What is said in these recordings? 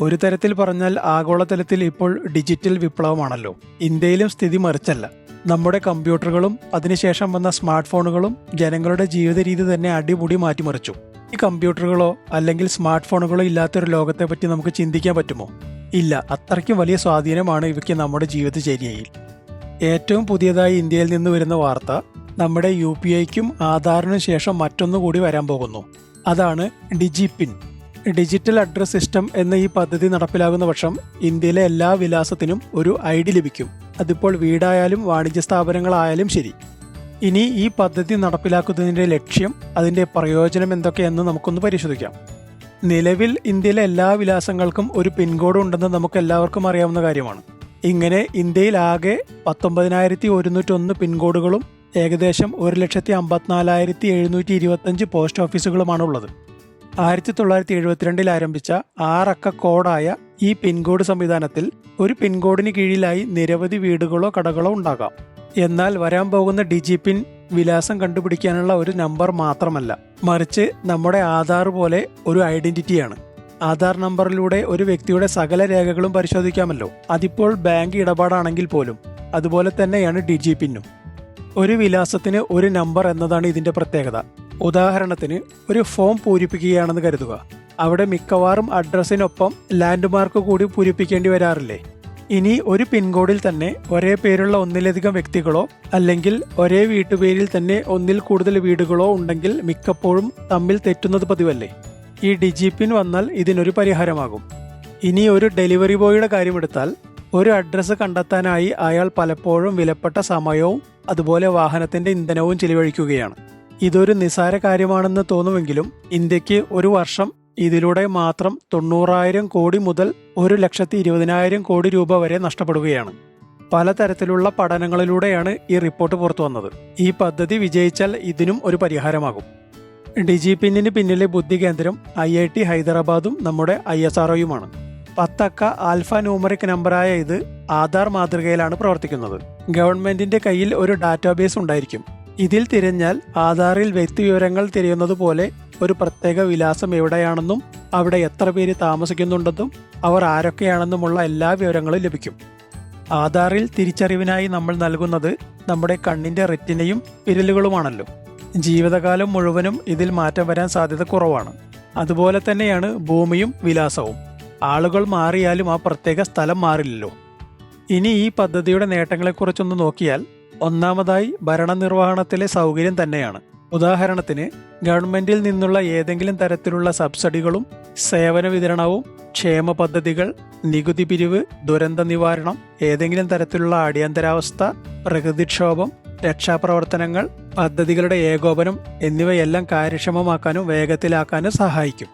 ഒരു തരത്തിൽ പറഞ്ഞാൽ ആഗോളതലത്തിൽ ഇപ്പോൾ ഡിജിറ്റൽ വിപ്ലവമാണല്ലോ. ഇന്ത്യയിലും സ്ഥിതി മറിച്ചല്ല. നമ്മുടെ കമ്പ്യൂട്ടറുകളും അതിനുശേഷം വന്ന സ്മാർട്ട് ഫോണുകളും ജനങ്ങളുടെ ജീവിത രീതി തന്നെ അടിമുടി മാറ്റിമറിച്ചു. ഈ കമ്പ്യൂട്ടറുകളോ അല്ലെങ്കിൽ സ്മാർട്ട് ഫോണുകളോ ഇല്ലാത്തൊരു ലോകത്തെ പറ്റി നമുക്ക് ചിന്തിക്കാൻ പറ്റുമോ? ഇല്ല അത്രയ്ക്കും വലിയ സ്വാധീനമാണ് ഇവയ്ക്ക് നമ്മുടെ ജീവിതചര്യയിൽ ഏറ്റവും പുതിയതായി ഇന്ത്യയിൽ നിന്ന് വരുന്ന വാർത്ത നമ്മുടെ യു പി ഐക്കും ആധാറിനും ശേഷം മറ്റൊന്നുകൂടി വരാൻ പോകുന്നു. അതാണ് ഡിജിപിൻ. ഡിജിറ്റൽ അഡ്രസ് സിസ്റ്റം എന്ന ഈ പദ്ധതി നടപ്പിലാകുന്ന പക്ഷം ഇന്ത്യയിലെ എല്ലാ വിലാസത്തിനും ഒരു ഐ ഡി ലഭിക്കും. അതിപ്പോൾ വീടായാലും വാണിജ്യ സ്ഥാപനങ്ങളായാലും ശരി. ഇനി ഈ പദ്ധതി നടപ്പിലാക്കുന്നതിന്റെ ലക്ഷ്യം അതിന്റെ പ്രയോജനം എന്തൊക്കെയെന്ന് നമുക്കൊന്ന് പരിശോധിക്കാം. നിലവിൽ ഇന്ത്യയിലെ എല്ലാ വിലാസങ്ങൾക്കും ഒരു പിൻകോഡ് ഉണ്ടെന്ന് നമുക്ക് എല്ലാവർക്കും അറിയാവുന്ന കാര്യമാണ്. ഇങ്ങനെ ഇന്ത്യയിൽ ആകെ പത്തൊമ്പതിനായിരത്തി ഒരുന്നൂറ്റൊന്ന് പിൻകോഡുകളും ഏകദേശം ഒരു ലക്ഷത്തി അമ്പത്തിനാലായിരത്തി എഴുന്നൂറ്റി ഇരുപത്തഞ്ച് പോസ്റ്റ് ഓഫീസുകളുമാണ് ഉള്ളത് ആയിരത്തി തൊള്ളായിരത്തി എഴുപത്തിരണ്ടിൽ ആരംഭിച്ച ആറക്ക കോഡായ ഈ പിൻകോഡ് സംവിധാനത്തിൽ ഒരു പിൻകോഡിന് കീഴിലായി നിരവധി വീടുകളോ കടകളോ ഉണ്ടാകാം. എന്നാൽ വരാൻ പോകുന്ന ഡിജി പിൻ വിലാസം കണ്ടുപിടിക്കാനുള്ള ഒരു നമ്പർ മാത്രമല്ല. മറിച്ച് നമ്മുടെ ആധാർ പോലെ ഒരു ഐഡന്റിറ്റിയാണ്. ആധാർ നമ്പറിലൂടെ ഒരു വ്യക്തിയുടെ സകല രേഖകളും പരിശോധിക്കാമല്ലോ. അതിപ്പോൾ ബാങ്ക് ഇടപാടാണെങ്കിൽ പോലും. അതുപോലെ തന്നെയാണ് ഡിജി പിന്നും. ഒരു വിലാസത്തിന് ഒരു നമ്പർ എന്നതാണ് ഇതിന്റെ പ്രത്യേകത. ഉദാഹരണത്തിന് ഒരു ഫോം പൂരിപ്പിക്കുകയാണെന്ന് കരുതുക. അവിടെ മിക്കവാറും അഡ്രസ്സിനൊപ്പം ലാൻഡ് മാർക്ക് കൂടി പൂരിപ്പിക്കേണ്ടി വരാറില്ലേ? ഇനി ഒരു പിൻകോഡിൽ തന്നെ ഒരേ പേരുള്ള ഒന്നിലധികം വ്യക്തികളോ അല്ലെങ്കിൽ ഒരേ വീട്ടുപേരിൽ തന്നെ ഒന്നിൽ കൂടുതൽ വീടുകളോ ഉണ്ടെങ്കിൽ മിക്കപ്പോഴും തമ്മിൽ തെറ്റുന്നത് പതിവല്ലേ? ഈ ഡിജി പിൻ വന്നാൽ ഇതിനൊരു പരിഹാരമാകും. ഇനി ഒരു ഡെലിവറി ബോയിയുടെ കാര്യമെടുത്താൽ ഒരു അഡ്രസ്സ് കണ്ടെത്താനായി അയാൾ പലപ്പോഴും വിലപ്പെട്ട സമയവും അതുപോലെ വാഹനത്തിന്റെ ഇന്ധനവും ചിലവഴിക്കുകയാണ്. ഇതൊരു നിസാര കാര്യമാണെന്ന് തോന്നുമെങ്കിലും ഇന്ത്യയ്ക്ക് ഒരു വർഷം ഇതിലൂടെ മാത്രം തൊണ്ണൂറായിരം കോടി മുതൽ ഒരു ലക്ഷത്തി ഇരുപതിനായിരം കോടി രൂപ വരെ നഷ്ടപ്പെടുകയാണ്. പലതരത്തിലുള്ള പഠനങ്ങളിലൂടെയാണ് ഈ റിപ്പോർട്ട് പുറത്തു വന്നത്. ഈ പദ്ധതി വിജയിച്ചാൽ ഇതിനും ഒരു പരിഹാരമാകും. ഡിജി പിന്നിന് പിന്നിലെ ബുദ്ധി കേന്ദ്രം ഐ ഐ ടി ഹൈദരാബാദും നമ്മുടെ ഐ എസ് ആർ പത്തക്ക ആൽഫ ന്യൂമറിക് നമ്പറായ ഇത് ആധാർ മാതൃകയിലാണ് പ്രവർത്തിക്കുന്നത്. ഗവൺമെന്റിന്റെ കയ്യിൽ ഒരു ഡാറ്റാബേസ് ഉണ്ടായിരിക്കും. ഇതിൽ തിരഞ്ഞാൽ ആധാറിൽ വ്യക്തി വിവരങ്ങൾ തിരയുന്നത് പോലെ ഒരു പ്രത്യേക വിലാസം എവിടെയാണെന്നും അവിടെ എത്ര പേര് താമസിക്കുന്നുണ്ടെന്നും അവർ ആരൊക്കെയാണെന്നുമുള്ള എല്ലാ വിവരങ്ങളും ലഭിക്കും. ആധാറിൽ തിരിച്ചറിവിനായി നമ്മൾ നൽകുന്നത് നമ്മുടെ കണ്ണിന്റെ റെറ്റിനയും വിരലുകളുമാണല്ലോ. ജീവിതകാലം മുഴുവനും ഇതിൽ മാറ്റം വരാൻ സാധ്യത കുറവാണ്. അതുപോലെ തന്നെയാണ് ഭൂമിയും വിലാസവും. ആളുകൾ മാറിയാലും ആ പ്രത്യേക സ്ഥലം മാറില്ലല്ലോ. ഇനി ഈ പദ്ധതിയുടെ നേട്ടങ്ങളെക്കുറിച്ചൊന്ന് നോക്കിയാൽ ഒന്നാമതായി ഭരണനിർവഹണത്തിലെ സൗകര്യം തന്നെയാണ്. ഉദാഹരണത്തിന് ഗവൺമെന്റിൽ നിന്നുള്ള ഏതെങ്കിലും തരത്തിലുള്ള സബ്സിഡികളും സേവന വിതരണവും ക്ഷേമ പദ്ധതികൾ നികുതി പിരിവ് ദുരന്ത നിവാരണം ഏതെങ്കിലും തരത്തിലുള്ള അടിയന്തരാവസ്ഥ പ്രകൃതിക്ഷോഭം രക്ഷാപ്രവർത്തനങ്ങൾ പദ്ധതികളുടെ ഏകോപനം എന്നിവയെല്ലാം കാര്യക്ഷമമാക്കാനും വേഗത്തിലാക്കാനും സഹായിക്കും.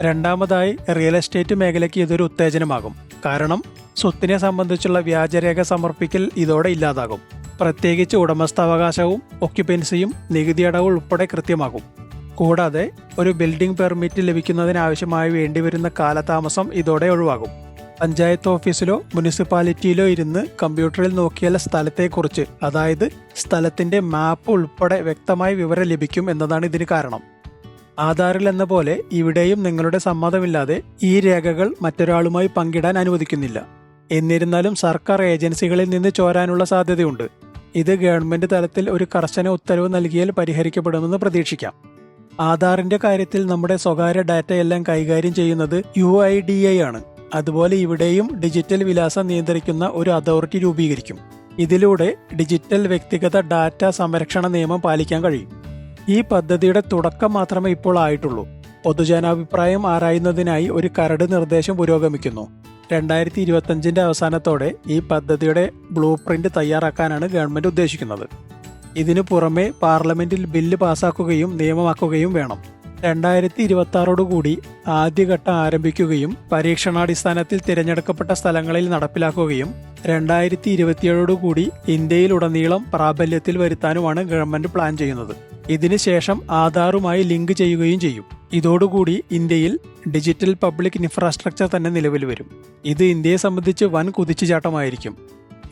രണ്ടാമതായി റിയൽ എസ്റ്റേറ്റ് മേഖലയ്ക്ക് ഇതൊരു ഉത്തേജനമാകും. കാരണം സ്വത്തിനെ സംബന്ധിച്ചുള്ള വ്യാജരേഖ സമർപ്പിക്കൽ ഇതോടെ ഇല്ലാതാകും. പ്രത്യേകിച്ച് ഉടമസ്ഥാവകാശവും ഒക്യുപ്പൻസിയും നികുതി അടവ് ഉൾപ്പെടെ കൃത്യമാകും. കൂടാതെ ഒരു ബിൽഡിംഗ് പെർമിറ്റ് ലഭിക്കുന്നതിനാവശ്യമായി വേണ്ടിവരുന്ന കാലതാമസം ഇതോടെ ഒഴിവാകും. പഞ്ചായത്ത് ഓഫീസിലോ മുനിസിപ്പാലിറ്റിയിലോ ഇരുന്ന് കമ്പ്യൂട്ടറിൽ നോക്കിയാൽ സ്ഥലത്തെക്കുറിച്ച് അതായത് സ്ഥലത്തിന്റെ മാപ്പ് ഉൾപ്പെടെ വ്യക്തമായ വിവരം ലഭിക്കും എന്നതാണ് ഇതിന് കാരണം. ആധാറിൽ എന്ന പോലെ ഇവിടെയും നിങ്ങളുടെ സമ്മതമില്ലാതെ ഈ രേഖകൾ മറ്റൊരാളുമായി പങ്കിടാൻ അനുവദിക്കുന്നില്ല. എന്നിരുന്നാലും സർക്കാർ ഏജൻസികളിൽ നിന്ന് ചോരാനുള്ള സാധ്യതയുണ്ട്. ഇത് ഗവൺമെന്റ് തലത്തിൽ ഒരു കർശന ഉത്തരവ് നൽകിയാൽ പരിഹരിക്കപ്പെടുമെന്ന് പ്രതീക്ഷിക്കാം. ആധാറിന്റെ കാര്യത്തിൽ നമ്മുടെ സ്വകാര്യ ഡാറ്റയെല്ലാം കൈകാര്യം ചെയ്യുന്നത് യു ഐ ഡി ഐ ആണ്. അതുപോലെ ഇവിടെയും ഡിജിറ്റൽ വിലാസം നിയന്ത്രിക്കുന്ന ഒരു അതോറിറ്റി രൂപീകരിക്കും. ഇതിലൂടെ ഡിജിറ്റൽ വ്യക്തിഗത ഡാറ്റ സംരക്ഷണ നിയമം പാലിക്കാൻ കഴിയും. ഈ പദ്ധതിയുടെ തുടക്കം മാത്രമേ ഇപ്പോൾ ആയിട്ടുള്ളൂ. പൊതുജനാഭിപ്രായം ആരായുന്നതിനായി ഒരു കരട് നിർദ്ദേശം പുരോഗമിക്കുന്നു. രണ്ടായിരത്തി ഇരുപത്തഞ്ചിന്റെ അവസാനത്തോടെ ഈ പദ്ധതിയുടെ ബ്ലൂ പ്രിന്റ് തയ്യാറാക്കാനാണ് ഗവൺമെന്റ് ഉദ്ദേശിക്കുന്നത്. ഇതിനു പുറമെ പാർലമെന്റിൽ ബില്ല് പാസാക്കുകയും നിയമമാക്കുകയും വേണം. രണ്ടായിരത്തി ഇരുപത്തി ആദ്യഘട്ടം ആരംഭിക്കുകയും പരീക്ഷണാടിസ്ഥാനത്തിൽ തിരഞ്ഞെടുക്കപ്പെട്ട സ്ഥലങ്ങളിൽ നടപ്പിലാക്കുകയും രണ്ടായിരത്തി ഇരുപത്തിയേഴോടുകൂടി ഇന്ത്യയിലുടനീളം പ്രാബല്യത്തിൽ വരുത്താനുമാണ് ഗവൺമെന്റ് പ്ലാൻ ചെയ്യുന്നത്. ഇതിനുശേഷം ആധാറുമായി ലിങ്ക് ചെയ്യുകയും ചെയ്യും. ഇതോടുകൂടി ഇന്ത്യയിൽ ഡിജിറ്റൽ പബ്ലിക് ഇൻഫ്രാസ്ട്രക്ചർ തന്നെ നിലവിൽ വരും. ഇത് ഇന്ത്യയെ സംബന്ധിച്ച് വൻ കുതിച്ചുചാട്ടമായിരിക്കും.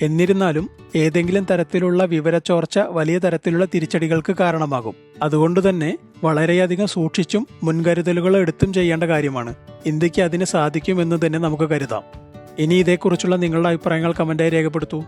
എന്നിരുന്നാലും ഏതെങ്കിലും തരത്തിലുള്ള വിവരച്ചോർച്ച വലിയ തരത്തിലുള്ള തിരിച്ചടികൾക്ക് കാരണമാകും. അതുകൊണ്ട് തന്നെ വളരെയധികം സൂക്ഷിച്ചും മുൻകരുതലുകൾ എടുത്തും ചെയ്യേണ്ട കാര്യമാണ്. ഇന്ത്യയ്ക്ക് അതിന് സാധിക്കുമെന്ന് തന്നെ നമുക്ക് കരുതാം. ഇനി ഇതേക്കുറിച്ചുള്ള നിങ്ങളുടെ അഭിപ്രായങ്ങൾ കമന്റായി രേഖപ്പെടുത്തൂ.